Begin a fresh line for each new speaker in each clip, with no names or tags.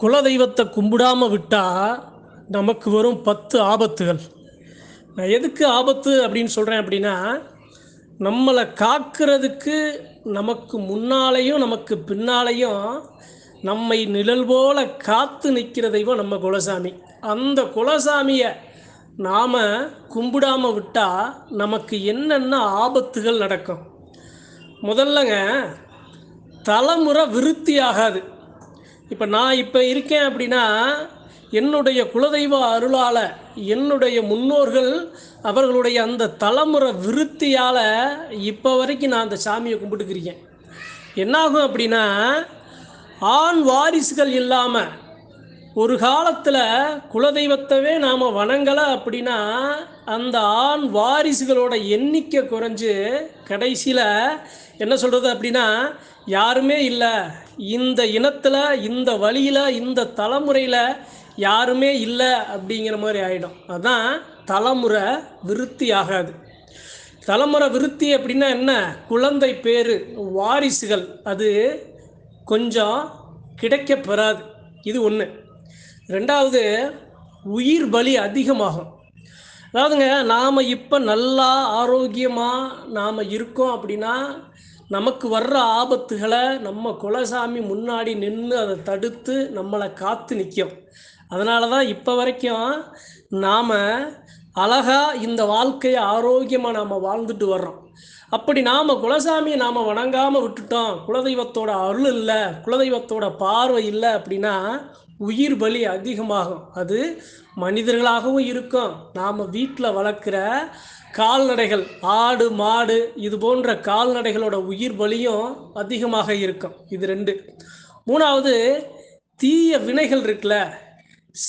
குலதெய்வத்தை கும்பிடாம விட்டால் நமக்கு வரும் பத்து ஆபத்துகள். நான் எதுக்கு ஆபத்து அப்படின்னு சொல்கிறேன் அப்படின்னா நம்மளை காக்கிறதுக்கு நமக்கு முன்னாலேயும் நமக்கு பின்னாலேயும் நம்மை நிழல் போல காத்து நிற்கிற தெய்வம் நம்ம குலசாமி. அந்த குலசாமியை நாம் கும்பிடாமல் விட்டால் நமக்கு என்னென்ன ஆபத்துகள் நடக்கும்? முதல்லங்க தலைமுறை விருத்தி ஆகாது. இப்போ நான் இப்போ இருக்கேன் அப்படின்னா என்னுடைய குலதெய்வ அருளால் என்னுடைய முன்னோர்கள் அவர்களுடைய அந்த தலைமுறை விருத்தியால் இப்போ வரைக்கும் நான் அந்த சாமியை கும்பிட்டுக்கிறேன் என்னாகும் அப்படின்னா ஆண் வாரிசுகள் இல்லாமல் ஒரு காலத்தில் குலதெய்வத்தவே நாம் வணங்கலை அப்படின்னா அந்த ஆண் வாரிசுகளோட எண்ணிக்கை குறைஞ்சு கடைசியில் என்ன சொல்கிறது அப்படின்னா யாருமே இல்லை. இந்த இனத்தில் இந்த வழியில் இந்த தலைமுறையில் யாருமே இல்லை அப்படிங்கிற மாதிரி ஆகிடும் அதுதான் தலைமுறை விருத்தி ஆகாது. தலைமுறை விருத்தி அப்படின்னா என்ன? குழந்தை பேர் வாரிசுகள். அது கொஞ்சம் கிடைக்க பெறாது இது ஒன்று ரெண்டாவது உயிர் பலி அதிகமாகும். அதாவதுங்க நாம் இப்போ நல்லா ஆரோக்கியமாக நாம் இருக்கோம் அப்படின்னா நமக்கு வர்ற ஆபத்துகளை நம்ம குலசாமி முன்னாடி நின்று அதை தடுத்து நம்மளை காத்து நிற்கும் அதனால தான் இப்போ வரைக்கும் நாம் அழகாக இந்த வாழ்க்கையை ஆரோக்கியமாக நாம் வாழ்ந்துட்டு வர்றோம். அப்படி நாம் குலசாமியை நாம் வணங்காமல் விட்டுட்டோம் குலதெய்வத்தோட அருள் இல்லை குலதெய்வத்தோட பார்வை இல்லை அப்படின்னா உயிர் பலி அதிகமாகும். அது மனிதர்களாகவும் இருக்கும். நாம் வீட்டில் வளர்க்குற கால்நடைகள் ஆடு மாடு இது போன்ற கால்நடைகளோட உயிர் பலியும் அதிகமாக இருக்கும். இது ரெண்டு. மூணாவது தீய வினைகள் இருக்குல்ல?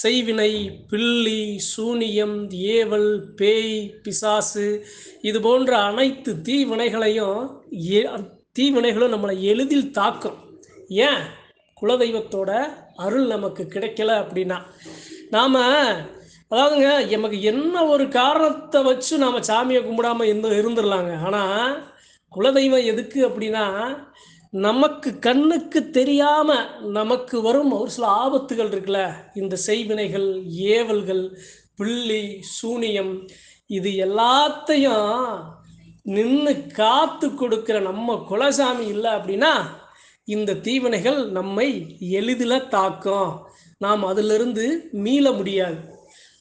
செய்வினை பில்லி சூனியம் ஏவல் பேய் பிசாசு இது போன்ற அனைத்து தீவினைகளையும் ஏ தீவினைகளும் நம்மளை எளிதில் தாக்கும். ஏன்? குலதெய்வத்தோட அருள் நமக்கு கிடைக்கல அப்படின்னா நாம் அதாவதுங்க நமக்கு என்ன ஒரு காரணத்தை வச்சு நாம் சாமியை கும்பிடாமல் இருந்து இருந்துடலாங்க. ஆனால் குலதெய்வம் எதுக்கு அப்படின்னா நமக்கு கண்ணுக்கு தெரியாம நமக்கு வரும் ஒரு சில ஆபத்துகள் இருக்குல்ல. இந்த செய்வினைகள் ஏவல்கள் பிள்ளி சூனியம் இது எல்லாத்தையும் நின்று காத்து கொடுக்கிற நம்ம குலசாமி இல்லை அப்படின்னா இந்த தீவினைகள் நம்மை எளிதில் தாக்கும். நாம் அதிலிருந்து மீள முடியாது.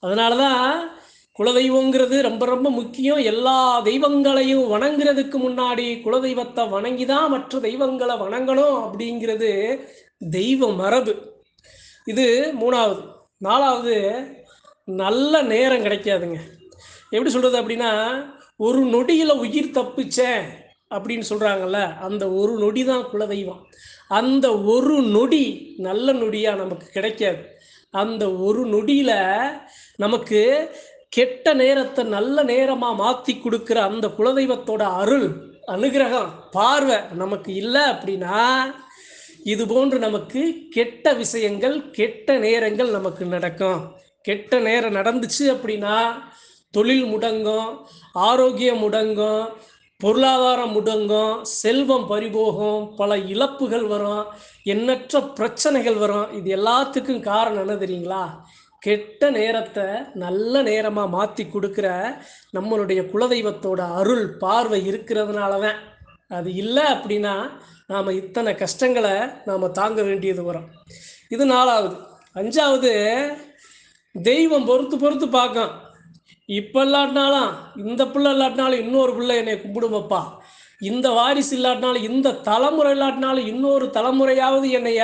அதனால தான் குலதெய்வங்கிறது ரொம்ப ரொம்ப முக்கியம். எல்லா தெய்வங்களையும் வணங்குறதுக்கு முன்னாடி குலதெய்வத்தை வணங்கி தான் மற்ற தெய்வங்களை வணங்கணும் அப்படிங்கிறது தெய்வ மரபு. இது மூணாவது. நாலாவது நல்ல நேரம் கிடைக்காதுங்க. எப்படி சொல்கிறது அப்படின்னா ஒரு நொடியில் உயிர் தப்பிச்சேன். அப்படின்னு சொல்கிறாங்கல்ல அந்த ஒரு நொடி தான் குலதெய்வம். அந்த ஒரு நொடி நல்ல நொடியாக நமக்கு கிடைக்காது. அந்த ஒரு நொடியில் நமக்கு கெட்ட நேரத்தை நல்ல நேரமாக மாற்றி கொடுக்குற அந்த குலதெய்வத்தோட அருள் அனுகிரகம் பார்வை நமக்கு இல்லை அப்படின்னா இது போன்று நமக்கு கெட்ட விஷயங்கள் கெட்ட நேரங்கள் நமக்கு நடக்கும். கெட்ட நேரம் நடந்துச்சு அப்படின்னா தொழில் முடங்கும் ஆரோக்கியம் முடங்கும் பொருளாதாரம் முடங்கும் செல்வம் பறிபோகும் பல இழப்புகள் வரும் எண்ணற்ற பிரச்சனைகள் வரும். இது எல்லாத்துக்கும் காரணம் என்ன தெரியுங்களா? கெட்ட நேரத்தை நல்ல நேரமாக மாற்றி கொடுக்குற நம்மளுடைய குலதெய்வத்தோட அருள் பார்வை இருக்கிறதுனால தான் அது இல்லை அப்படின்னா நாம் இத்தனை கஷ்டங்களை நாம் தாங்க வேண்டியது வரும். இது நாலாவது. அஞ்சாவது தெய்வம் பொறுத்து பொறுத்து பார்க்கும். இப்போ இல்லாட்டினாலும் இந்த பிள்ளை இல்லாட்டினாலும் இன்னொரு பிள்ளை என்னை கும்பிடுமப்பா. இந்த வாரிசு இல்லாட்டினாலும் இந்த தலைமுறை இல்லாட்டினாலும் இன்னொரு தலைமுறையாவது என்னைய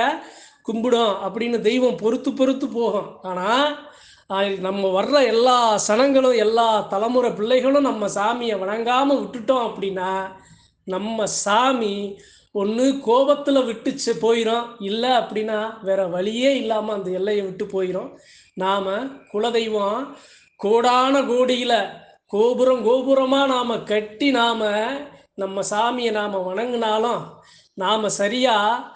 கும்பிடும் அப்படின்னு தெய்வம் பொறுத்து பொறுத்து போகும். ஆனால் நம்ம வர்ற எல்லா சனங்களும் எல்லா தலைமுறை பிள்ளைகளும் நம்ம சாமியை வணங்காமல் விட்டுட்டோம் அப்படின்னா நம்ம சாமி ஒன்று கோபத்தில் விட்டுச்சு போயிடும் இல்லை அப்படின்னா வேற வழியே இல்லாமல் அந்த எல்லையை விட்டு போயிடும் நாம் குலதெய்வம் கோடான கோடியில் கோபுரம் கோபுரமாக நாம் கட்டி நாம் நம்ம சாமியை நாம் வணங்கினாலும் நாம் சரியாக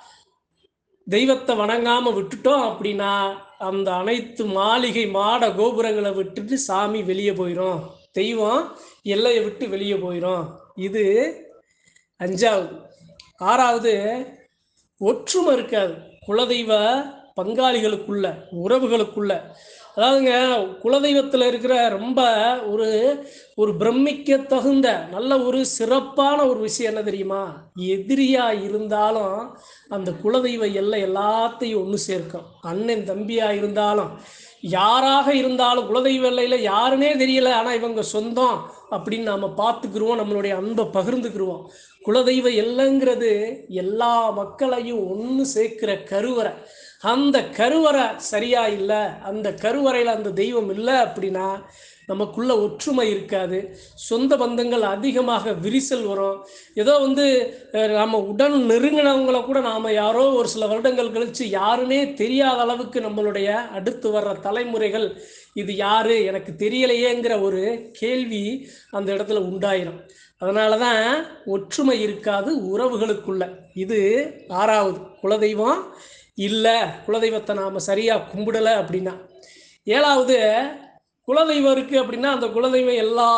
தெய்வத்தை வணங்காமல் விட்டுட்டோம் அப்படின்னா அந்த அனைத்து மாளிகை மாட கோபுரங்களை விட்டுட்டு சாமி வெளியே போயிடும் தெய்வம் எல்லையை விட்டு வெளியே போயிடும் இது அஞ்சாவது. ஆறாவது ஒற்றுமை இருக்காது. குலதெய்வ பங்காளிகளுக்குள்ள உறவுகளுக்குள்ள அதாவதுங்க குலதெய்வத்தில் இருக்கிற ரொம்ப ஒரு ஒரு பிரமிக்க தகுந்த நல்ல ஒரு சிறப்பான ஒரு விஷயம் என்ன தெரியுமா? எதிரியா இருந்தாலும் அந்த குலதெய்வ எல்லை எல்லாத்தையும் ஒன்று சேர்க்கும். அண்ணன் தம்பியா இருந்தாலும் யாராக இருந்தாலும் குலதெய்வ எல்லையில் யாருன்னே தெரியல ஆனால் இவங்க சொந்தம் அப்படின்னு நாம் பார்த்துக்குருவோம் நம்மளுடைய அன்பை பகிர்ந்துக்குருவோம். குலதெய்வ எல்லைங்கிறது எல்லா மக்களையும் ஒன்று சேர்க்கிற கருவறை. அந்த கருவறை சரியா இல்லை அந்த கருவறையில் அந்த தெய்வம் இல்லை அப்படின்னா நமக்குள்ள ஒற்றுமை இருக்காது. சொந்த பந்தங்கள் அதிகமாக விரிசல் வரும். ஏதோ வந்து நம்ம உடன் நெருங்கினவங்கள கூட நாம் யாரோ ஒரு சில வருடங்கள் கழித்து யாருமே தெரியாத அளவுக்கு நம்மளுடைய அடுத்து வர்ற தலைமுறைகள் இது யாரு எனக்கு தெரியலையேங்கிற ஒரு கேள்வி அந்த இடத்துல உண்டாயிரும். அதனால தான் ஒற்றுமை இருக்காது உறவுகளுக்குள்ள. இது ஆறாவது குலதெய்வம். இல்லை குலதெய்வத்தை நாம் சரியாக கும்பிடலை அப்படின்னா. ஏழாவது குலதெய்வம் இருக்குது அப்படின்னா அந்த குலதெய்வம் எல்லா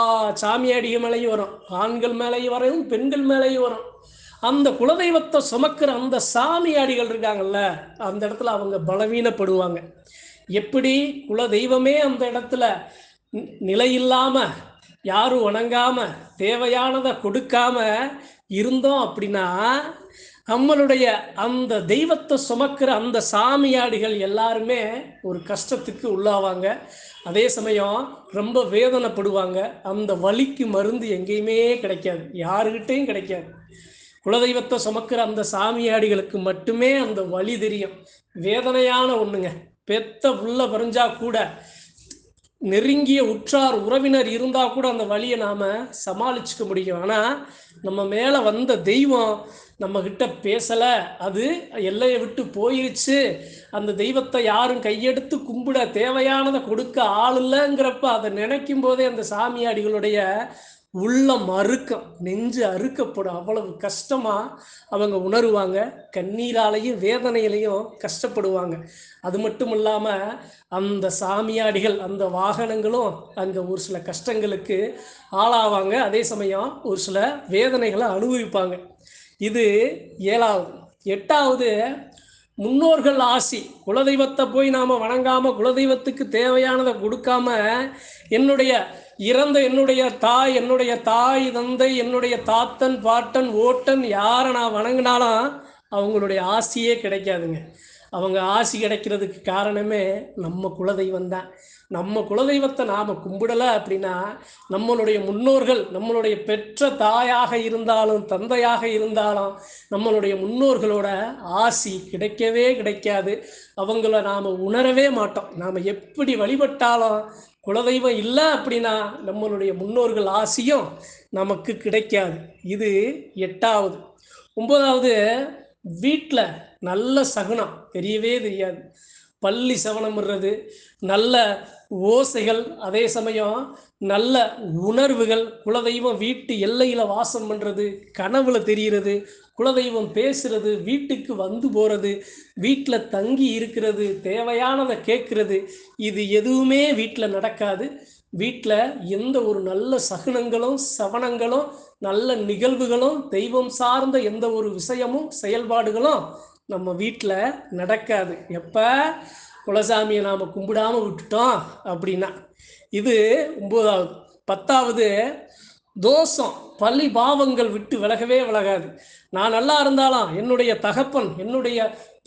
சாமியாடிக மேலேயும் வரும். ஆண்கள் மேலேயும் வரும் பெண்கள் மேலேயும் வரும். அந்த குலதெய்வத்தை சுமக்கிற அந்த சாமியாடிகள் இருக்காங்கல்ல அந்த இடத்துல அவங்க பலவீனப்படுவாங்க. எப்படி? குலதெய்வமே அந்த இடத்துல நிலை நிலையில்லாம யாரும் வணங்காம தேவையானதை கொடுக்காம இருந்தோம் அப்படின்னா நம்மளுடைய அந்த தெய்வத்தை சுமக்கிற அந்த சாமியாடிகள் எல்லாருமே ஒரு கஷ்டத்துக்கு உள்ளாவாங்க. அதே சமயம் ரொம்ப வேதனைப்படுவாங்க. அந்த வலிக்கு மருந்து எங்கேயுமே கிடைக்காது. யாருக்கிட்டையும் கிடைக்காது. குலதெய்வத்தை சுமக்கிற அந்த சாமியாடிகளுக்கு மட்டுமே அந்த வலி தெரியும். வேதனையான ஒண்ணுங்க. பெத்த உள்ள பறிஞ்சா கூட நெருங்கிய உற்றார் உறவினர் இருந்தா கூட அந்த வழியை நாம சமாளிச்சுக்க முடியும். ஆனா நம்ம மேல வந்த தெய்வம் நம்ம கிட்ட பேசல. அது எல்லையை விட்டு போயிருச்சு. அந்த தெய்வத்தை யாரும் கையெடுத்து கும்பிட தேவையானதை கொடுக்க ஆள் இல்லைங்கிறப்ப அதை நினைக்கும் போதே அந்த சாமியாடிகளுடைய உள்ளம் அறுக்கம் நெஞ்சு அறுக்கப்படும். அவ்வளவு கஷ்டமா அவங்க உணருவாங்க. கண்ணீராலையும் வேதனையிலையும் கஷ்டப்படுவாங்க. அது மட்டும் இல்லாம அந்த சாமியாடிகள் அந்த வாகனங்களும் அங்க ஒரு சில கஷ்டங்களுக்கு ஆளாவாங்க. அதே சமயம் ஒரு சில வேதனைகளை அனுபவிப்பாங்க. இது ஏழாவது. எட்டாவது முன்னோர்கள் ஆசி. குலதெய்வத்தை போய் நாம வணங்காம குலதெய்வத்துக்கு தேவையானதை கொடுக்காம என்னுடைய இறந்த என்னுடைய தாய் என்னுடைய தாய் தந்தை என்னுடைய தாத்தன் பாட்டன் ஓட்டன் யாரை நான் வணங்கினாலும் அவங்களுடைய ஆசியே கிடைக்காதுங்க. அவங்க ஆசி கிடைக்கிறதுக்கு காரணமே நம்ம குலதெய்வம் தான். நம்ம குலதெய்வத்தை நாம் கும்பிடலை அப்படின்னா நம்மளுடைய முன்னோர்கள் நம்மளுடைய பெற்ற தாயாக இருந்தாலும் தந்தையாக இருந்தாலும் நம்மளுடைய முன்னோர்களோட ஆசி கிடைக்கவே கிடைக்காது. அவங்கள நாம் உணரவே மாட்டோம். நாம் எப்படி வழிபட்டாலும் குலதெய்வம் இல்லை அப்படின்னா நம்மளுடைய முன்னோர்கள் ஆசியும் நமக்கு கிடைக்காது. இது எட்டாவது. ஒன்பதாவது வீட்டில் நல்ல சகுனம். தெரியவே தெரியாது. பள்ளி சவனம்ன்றது நல்ல ஓசைகள் அதே சமயம் நல்ல உணர்வுகள் குலதெய்வம் வீட்டு எல்லையில் வாசம் பண்ணுறது கனவுல தெரிகிறது குலதெய்வம் பேசுறது வீட்டுக்கு வந்து போகிறது வீட்டில் தங்கி இருக்கிறது தேவையானதை கேட்கறது இது எதுவுமே வீட்டில் நடக்காது. வீட்டில் எந்த ஒரு நல்ல சகுனங்களும் சவனங்களும் நல்ல நிகழ்வுகளும் தெய்வம் சார்ந்த எந்த ஒரு விஷயமும் செயல்பாடுகளும் நம்ம வீட்டில் நடக்காது. எப்போ? குலசாமியை நாம் கும்பிடாம விட்டுட்டோம் அப்படின்னா. இது ஒம்பதாவது பத்தாவது தோஷம் பள்ளி பாவங்கள் விட்டு விலகவே விலகாது. நான் நல்லா இருந்தாலும் என்னுடைய தகப்பன் என்னுடைய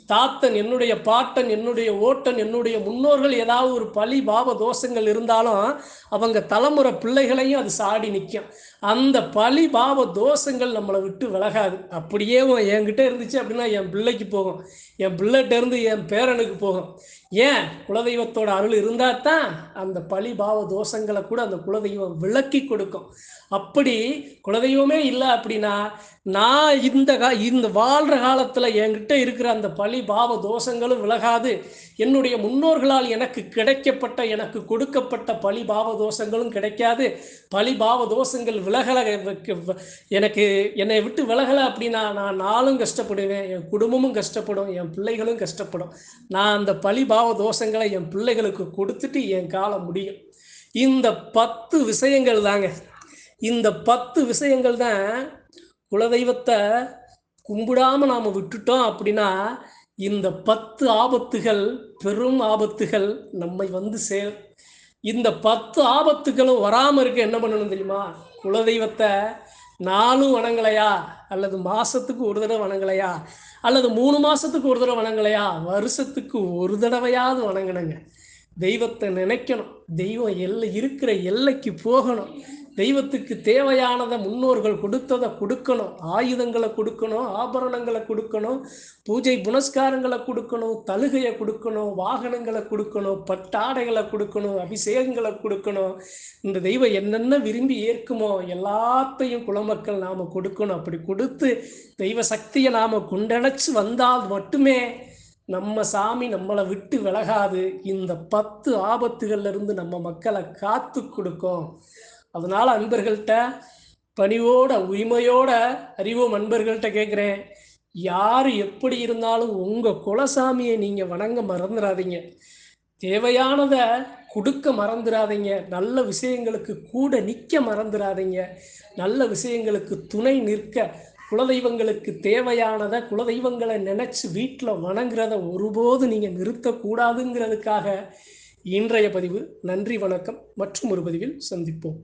தாத்தன் என்னுடைய பாட்டன் என்னுடைய ஓட்டன் என்னுடைய முன்னோர்கள் ஏதாவது ஒரு பழி பாவ தோஷங்கள் இருந்தாலும் அவங்க தலைமுறை பிள்ளைகளையும் அது சாடி நிற்கும் அந்த பழி பாவ தோஷங்கள் நம்மளை விட்டு விலகாது. அப்படியே என்கிட்ட இருந்துச்சு அப்படின்னா என் பிள்ளைக்கு போகும். என் பிள்ளைகிட்ட இருந்து என் பேரனுக்கு போகும். ஏன்? குலதெய்வத்தோட அருள் இருந்தால் தான் அந்த பழி பாவ தோஷங்களை கூட அந்த குலதெய்வம் விளக்கி கொடுக்கும். அப்படி குலதெய்வமே இல்லை அப்படின்னா நான் இந்த கா இந்த வாழ்கிற காலத்தில் என்கிட்ட இருக்கிற அந்த பழி பாவ தோஷங்களும் விலகாது. என்னுடைய முன்னோர்களால் எனக்கு கிடைக்கப்பட்ட எனக்கு கொடுக்கப்பட்ட பழி பாவ தோஷங்களும் கிடைக்காது. பழி பாவ தோஷங்கள் விலகலை எனக்கு என்னை விட்டு விலகலை அப்படின்னா நான் நாளும் கஷ்டப்படுவேன் என் குடும்பமும் கஷ்டப்படும் என் பிள்ளைகளும் கஷ்டப்படும். நான் அந்த பழி பாவ தோஷங்களை என் பிள்ளைகளுக்கு கொடுத்துட்டு என் காலம் முடியும். இந்த பத்து விஷயங்கள் தாங்க. இந்த பத்து விஷயங்கள் தான் குலதெய்வத்தை கும்பிடாமல் நாம் விட்டுட்டோம் அப்படின்னா இந்த பத்து ஆபத்துகள் பெரும் ஆபத்துகள் நம்மை வந்து சேர் இந்த பத்து ஆபத்துகளும் வராமல் இருக்க என்ன பண்ணணும் தெரியுமா? குலதெய்வத்தை நாளும் வணங்கலையா? அல்லது மாதத்துக்கு ஒரு தடவை வணங்கலையா? அல்லது மூணு மாதத்துக்கு ஒரு தடவை வணங்கலையா? வருஷத்துக்கு ஒரு தடவையாவது வணங்கணுங்க. தெய்வத்தை நினைக்கணும். தெய்வம் எல்லை இருக்கிற எல்லைக்கு போகணும். தெய்வத்துக்கு தேவையானதை முன்னோர்கள் கொடுத்ததை கொடுக்கணும். ஆயுதங்களை கொடுக்கணும் ஆபரணங்களை கொடுக்கணும் பூஜை புனஸ்காரங்களை கொடுக்கணும் தலுகையை கொடுக்கணும் வாகனங்களை கொடுக்கணும் பட்டாடைகளை கொடுக்கணும் அபிஷேகங்களை கொடுக்கணும். இந்த தெய்வம் என்னென்ன விரும்பி ஏற்குமோ எல்லாத்தையும் குலமக்கள் நாம் கொடுக்கணும். அப்படி கொடுத்து தெய்வ சக்தியை நாம் கொண்டடைச்சு வந்தால் மட்டுமே நம்ம சாமி நம்மளை விட்டு விலகாது. இந்த பத்து ஆபத்துகள்ல இருந்து நம்ம மக்களை காத்து கொடுக்கும். அதனால் அன்பர்கள்ட்ட பணிவோட உரிமையோட அறிவோம் அன்பர்கள்ட்ட கேட்குறேன் யார் எப்படி இருந்தாலும் உங்கள் குலசாமியை நீங்கள் வணங்க மறந்துடாதீங்க தேவையானதை கொடுக்க மறந்துடாதீங்க நல்ல விஷயங்களுக்கு கூட நிற்க மறந்துடாதீங்க நல்ல விஷயங்களுக்கு துணை நிற்க குலதெய்வங்களுக்கு தேவையானதை குலதெய்வங்களை நினச்சி வீட்டில் வணங்குறத ஒருபோது நீங்கள் நிறுத்தக்கூடாதுங்கிறதுக்காக இன்றைய பதிவு. நன்றி வணக்கம். மற்றும் ஒரு பதிவில் சந்திப்போம்.